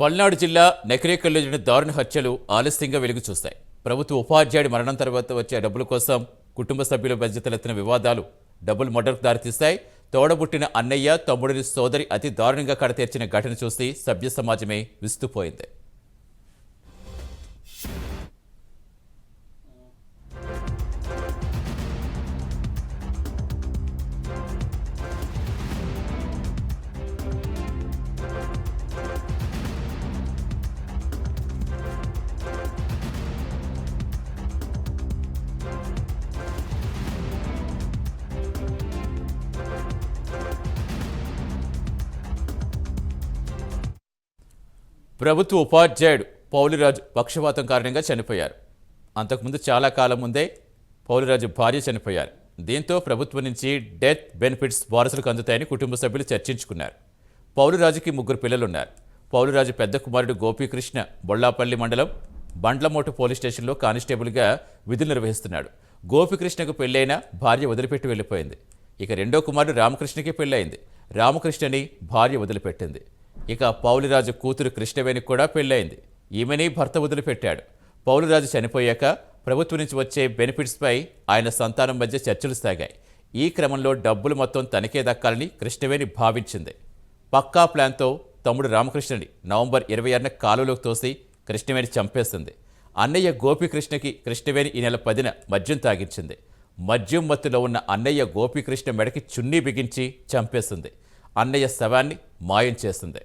పల్నాడు జిల్లా నకిరేకల్లో జరిగిన దారుణ హత్యలు ఆలస్యంగా వెలుగు చూస్తాయి. ప్రభుత్వ ఉపాధ్యాయుడి మరణం తర్వాత వచ్చే డబ్బుల కోసం కుటుంబ సభ్యుల బాధ్యతలెత్తిన వివాదాలు డబ్బులు మర్డర్కు దారితీస్తాయి. తోడబుట్టిన అన్నయ్య తమ్ముడిని సోదరి అతి దారుణంగా కడతీర్చిన ఘటన చూసి సభ్య సమాజమే విస్తుపోయింది. ప్రభుత్వ ఉపాధ్యాయుడు పౌలిరాజు పక్షవాతం కారణంగా చనిపోయారు. అంతకుముందు చాలా కాలం ముందే పౌలిరాజు భార్య చనిపోయారు. దీంతో ప్రభుత్వం నుంచి డెత్ బెనిఫిట్స్ వారసులకు అందుతాయని కుటుంబ సభ్యులు చర్చించుకున్నారు. పౌలిరాజుకి ముగ్గురు పిల్లలున్నారు. పౌలురాజు పెద్ద కుమారుడు గోపీకృష్ణ బొల్లాపల్లి మండలం బండ్లమోటు పోలీస్ స్టేషన్లో కానిస్టేబుల్గా విధులు నిర్వహిస్తున్నాడు. గోపికృష్ణకు పెళ్ళైన భార్య వదిలిపెట్టి వెళ్ళిపోయింది. ఇక రెండో కుమారుడు రామకృష్ణకి పెళ్ళయింది. రామకృష్ణని భార్య వదిలిపెట్టింది. ఇక పౌలిరాజు కూతురు కృష్ణవేణికి కూడా పెళ్ళైంది ఈమెని భర్త వదిలిపెట్టాడు. పౌలిరాజు చనిపోయాక ప్రభుత్వం నుంచి వచ్చే బెనిఫిట్స్పై ఆయన సంతానం మధ్య చర్చలు సాగాయి. ఈ క్రమంలో డబ్బులు మొత్తం తనకే దక్కాలని కృష్ణవేణి భావించింది. పక్కా ప్లాన్తో తమ్ముడు రామకృష్ణని నవంబర్ ఇరవై ఆరున కాలువలోకి తోసి కృష్ణవేణి చంపేస్తుంది అన్నయ్య గోపికృష్ణకి కృష్ణవేణి ఈ నెల పదిన మద్యం తాగించింది. మద్యం మత్తులో ఉన్న అన్నయ్య గోపికృష్ణ మెడకి చున్నీ బిగించి చంపేస్తుంది అన్నయ్య శవాన్ని మాయం చేస్తుంది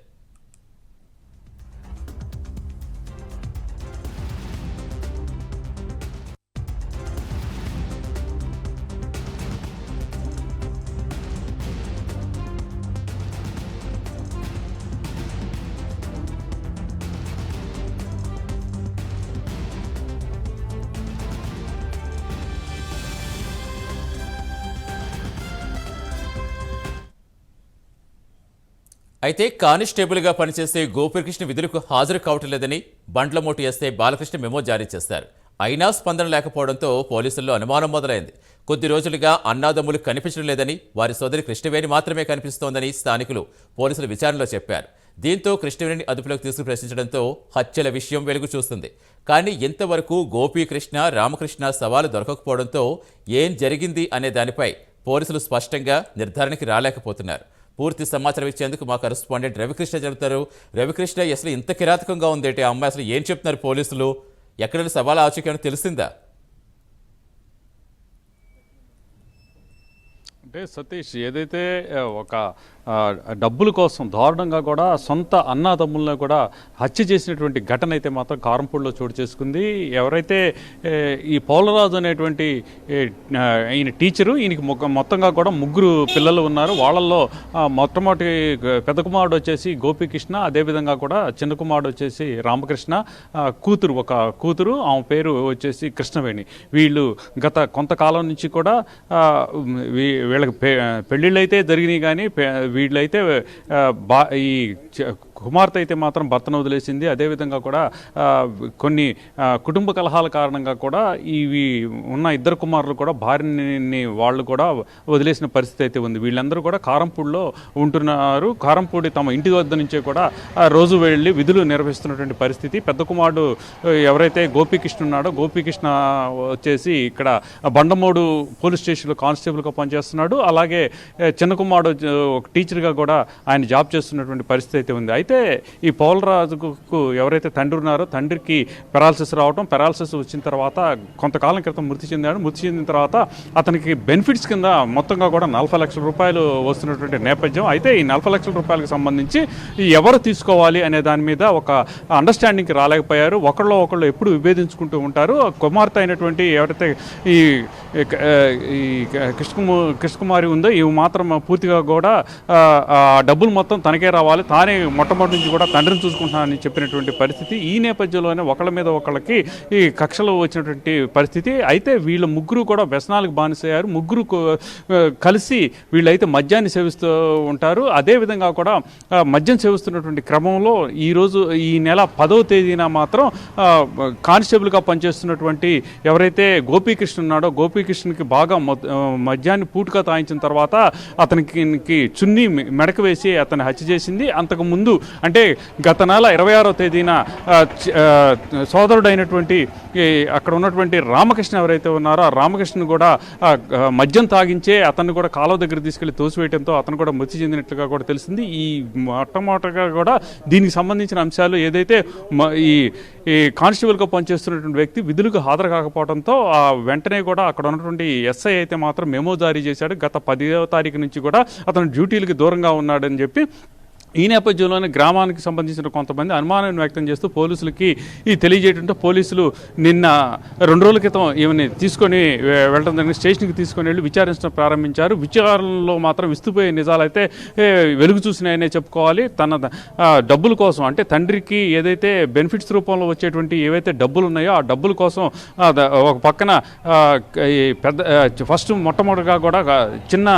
అయితే కానిస్టేబుల్గా పనిచేసే గోపికృష్ణ విధులకు హాజరు కావటం లేదని బండ్లమోటు ఎస్ఐ బాలకృష్ణ మెమో జారీ చేశారు. అయినా స్పందన లేకపోవడంతో పోలీసుల్లో అనుమానం మొదలైంది. కొద్ది రోజులుగా అన్నాదమ్ములు కనిపించడం లేదని వారి సోదరి కృష్ణవేణి మాత్రమే కనిపిస్తోందని స్థానికులు పోలీసులు విచారణలో చెప్పారు. దీంతో కృష్ణవేణిని అదుపులోకి తీసుకు ప్రశ్నించడంతో హత్యల విషయం వెలుగు చూస్తుంది. కానీ ఇంతవరకు గోపీకృష్ణ రామకృష్ణ సవాలు దొరకకపోవడంతో ఏం జరిగింది అనే దానిపై పోలీసులు స్పష్టంగా నిర్ధారణకి రాలేకపోతున్నారు. పూర్తి సమాచారం ఇచ్చేందుకు మా కరెస్పాండెంట్ రవికృష్ణ చెబుతారు. రవికృష్ణ అసలు ఇంత కిరాతకంగా ఉందేంటి? ఆ అమ్మాయి అసలు ఏం చెప్తున్నారు పోలీసులు? ఎక్కడైనా సవాల్ ఆచూకీ తెలిసిందా? అంటే సతీష్ ఏదైతే ఒక డబ్బుల కోసం దారుణంగా కూడా సొంత అన్నాదమ్ములను కూడా హత్య చేసినటువంటి ఘటన అయితే మాత్రం కారంపూడిలో చోటు చేసుకుంది. ఎవరైతే ఈ పౌలరాజు అనేటువంటి ఈయన టీచరు ఈయనకి మొత్తంగా కూడా ముగ్గురు పిల్లలు ఉన్నారు. వాళ్ళల్లో మొట్టమొదటి పెద్ద కుమారుడు వచ్చేసి గోపికృష్ణ అదేవిధంగా కూడా చిన్న కుమారుడు వచ్చేసి రామకృష్ణ కూతురు ఒక కూతురు ఆమె పేరు వచ్చేసి కృష్ణవేణి. వీళ్ళు గత కొంతకాలం నుంచి కూడా వీ- వీళ్ళకి పెళ్ళిళ్ళు అయితే జరిగినాయి కానీ వీళ్ళైతే ఆ, బా ఈ కుమార్తె అయితే మాత్రం భర్తను వదిలేసింది. అదేవిధంగా కూడా కొన్ని కుటుంబ కలహాల కారణంగా కూడా ఇవి ఉన్న ఇద్దరు కుమారులు కూడా భార్యని వాళ్ళు కూడా వదిలేసిన పరిస్థితి అయితే ఉంది. వీళ్ళందరూ కూడా కారంపూడిలో ఉంటున్నారు. కారంపూడి తమ ఇంటి వద్ద నుంచే కూడా రోజు వెళ్ళి విధులు నిర్వహిస్తున్నటువంటి పరిస్థితి. పెద్ద కుమారుడు ఎవరైతే గోపీకృష్ణ ఉన్నాడో గోపీకృష్ణ వచ్చేసి ఇక్కడ బండమోడు పోలీస్ స్టేషన్లో కానిస్టేబుల్గా పనిచేస్తున్నాడు. అలాగే చిన్న కుమారుడు ఒక టీచర్గా కూడా ఆయన జాబ్ చేస్తున్నటువంటి పరిస్థితి అయితే ఉంది. అయితే ఈ పౌలరాజుకు ఎవరైతే తండ్రి ఉన్నారో తండ్రికి పెరాలసిస్ రావడం పెరాలసిస్ వచ్చిన తర్వాత కొంతకాలం క్రితం మృతి చెందాడు. మృతి చెందిన తర్వాత అతనికి బెనిఫిట్స్ కింద మొత్తంగా కూడా నలభై లక్షల రూపాయలు వస్తున్నటువంటి నేపథ్యం. అయితే ఈ నలభై లక్షల రూపాయలకు సంబంధించి ఈ ఎవరు తీసుకోవాలి అనే దాని మీద ఒక అండర్స్టాండింగ్కి రాలేకపోయారు. ఒకళ్ళు ఒకళ్ళు ఎప్పుడు విభేదించుకుంటూ ఉంటారు. కుమార్తె అయినటువంటి ఎవరైతే ఈ ఈ కృష్ణకుమ కృష్ణకుమారి ఉందో ఇవి మాత్రం పూర్తిగా కూడా డబ్బులు మొత్తం తనకే రావాలి. తానే మొట్టమొదటి నుంచి కూడా తండ్రిని చూసుకుంటున్నానని చెప్పినటువంటి పరిస్థితి. ఈ నేపథ్యంలోనే ఒకళ్ళ మీద ఒకళ్ళకి ఈ కక్షలు వచ్చినటువంటి పరిస్థితి. అయితే వీళ్ళ ముగ్గురు కూడా వ్యసనాలకు బానిసయ్యారు. ముగ్గురు కలిసి వీళ్ళైతే మద్యాన్ని సేవిస్తూ ఉంటారు. అదేవిధంగా కూడా మద్యం సేవిస్తున్నటువంటి క్రమంలో ఈరోజు ఈ నెల పదవ తేదీన మాత్రం కానిస్టేబుల్గా పనిచేస్తున్నటువంటి ఎవరైతే గోపీకృష్ణ ఉన్నాడో గోపీ రవికృష్ణకి బాగా మద్యాన్ని పూటుగా తాయించిన తర్వాత అతనికి చున్నీ మెడక వేసి అతన్ని హత్య చేసింది. అంతకు ముందు అంటే గత నెల ఇరవై ఆరో తేదీన సోదరుడైనటువంటి అక్కడ ఉన్నటువంటి రామకృష్ణ ఎవరైతే ఉన్నారో ఆ రామకృష్ణ కూడా మద్యం తాగించే అతన్ని కూడా కాలువ దగ్గర తీసుకెళ్ళి తోసివేయడంతో అతను కూడా మృతి చెందినట్లుగా కూడా తెలిసింది. ఈ మొట్టమొదటిగా కూడా దీనికి సంబంధించిన అంశాలు ఏదైతే మ- ఈ ఈ కానిస్టేబుల్గా పనిచేస్తున్నటువంటి వ్యక్తి విధులకు హాజరు కాకపోవడంతో ఆ వెంటనే కూడా అక్కడ ఉన్నటువంటి ఎస్ఐ అయితే మాత్రం మెమో జారీ చేశాడు. గత పదో తారీఖు నుంచి కూడా అతను డ్యూటీలకు దూరంగా ఉన్నాడని చెప్పి ఈ నేపథ్యంలోనే గ్రామానికి సంబంధించిన కొంతమంది అనుమానాన్ని వ్యక్తం చేస్తూ పోలీసులకి ఈ తెలియజేయడంతో పోలీసులు నిన్న రెండు రోజుల క్రితం ఈమెని తీసుకొని వెళ్ళడం జరిగింది. స్టేషన్కి తీసుకొని వెళ్ళి విచారించడం ప్రారంభించారు. విచారణలో మాత్రం విస్తుపోయే నిజాలైతే వెలుగు చూసినాయనే చెప్పుకోవాలి. తన డబ్బుల కోసం అంటే తండ్రికి ఏదైతే బెనిఫిట్స్ రూపంలో వచ్చేటువంటి ఏవైతే డబ్బులు ఉన్నాయో ఆ డబ్బుల కోసం ఒక పక్కన పెద్ద ఫస్ట్ మొట్టమొదటిగా కూడా చిన్న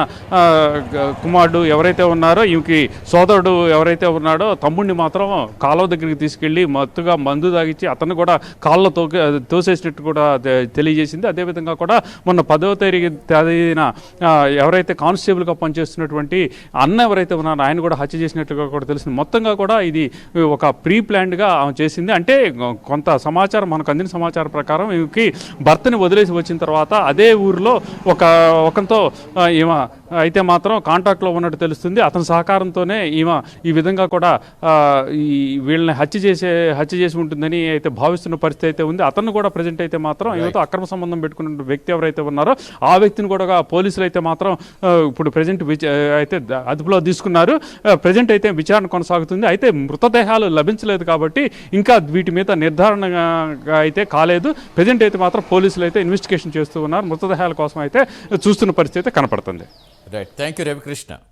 కుమారుడు ఎవరైతే ఉన్నారో ఈమెకి సోదరుడు ఎవరైతే ఉన్నాడో తమ్ముడిని మాత్రం కాలువ దగ్గరికి తీసుకెళ్ళి మత్తుగా మందు తాగిచ్చి అతను కూడా కాళ్ళ తోకి తోసేసినట్టు కూడా తెలియజేసింది. అదేవిధంగా కూడా మొన్న పదవ తేదీ తేదీన ఎవరైతే కానిస్టేబుల్గా పనిచేస్తున్నటువంటి అన్న ఎవరైతే ఉన్నారో ఆయన కూడా హత్య చేసినట్లుగా కూడా తెలిసింది. మొత్తంగా కూడా ఇది ఒక ప్రీ ప్లాన్డ్గా ఆమె చేసింది. అంటే కొంత సమాచారం మనకు అందిన సమాచారం ప్రకారం ఈమెకి భర్తని వదిలేసి వచ్చిన తర్వాత అదే ఊరిలో ఒక ఒకంతో ఆ, ఈమె అయితే మాత్రం కాంటాక్ట్లో ఉన్నట్టు తెలుస్తుంది. అతని సహకారంతోనే ఈమె ఈ విధంగా కూడా ఈ వీళ్ళని హత్య చేసే హత్య చేసి ఉంటుందని అయితే భావిస్తున్న పరిస్థితి అయితే ఉంది. అతను కూడా ప్రజెంట్ అయితే మాత్రం ఈమెతో అక్రమ సంబంధం పెట్టుకున్న వ్యక్తి ఎవరైతే ఉన్నారో ఆ వ్యక్తిని కూడా పోలీసులు అయితే మాత్రం ఇప్పుడు ప్రజెంట్ అయితే అదుపులో తీసుకున్నారు. ప్రజెంట్ అయితే విచారణ కొనసాగుతుంది. అయితే మృతదేహాలు లభించలేదు కాబట్టి ఇంకా వీటి మీద నిర్ధారణగా అయితే కాలేదు. ప్రజెంట్ అయితే మాత్రం పోలీసులు అయితే ఇన్వెస్టిగేషన్ చేస్తూ ఉన్నారు. మృతదేహాల కోసం అయితే చూస్తున్న పరిస్థితి అయితే కనపడుతుంది. Right. Thank you, Ravi Krishna.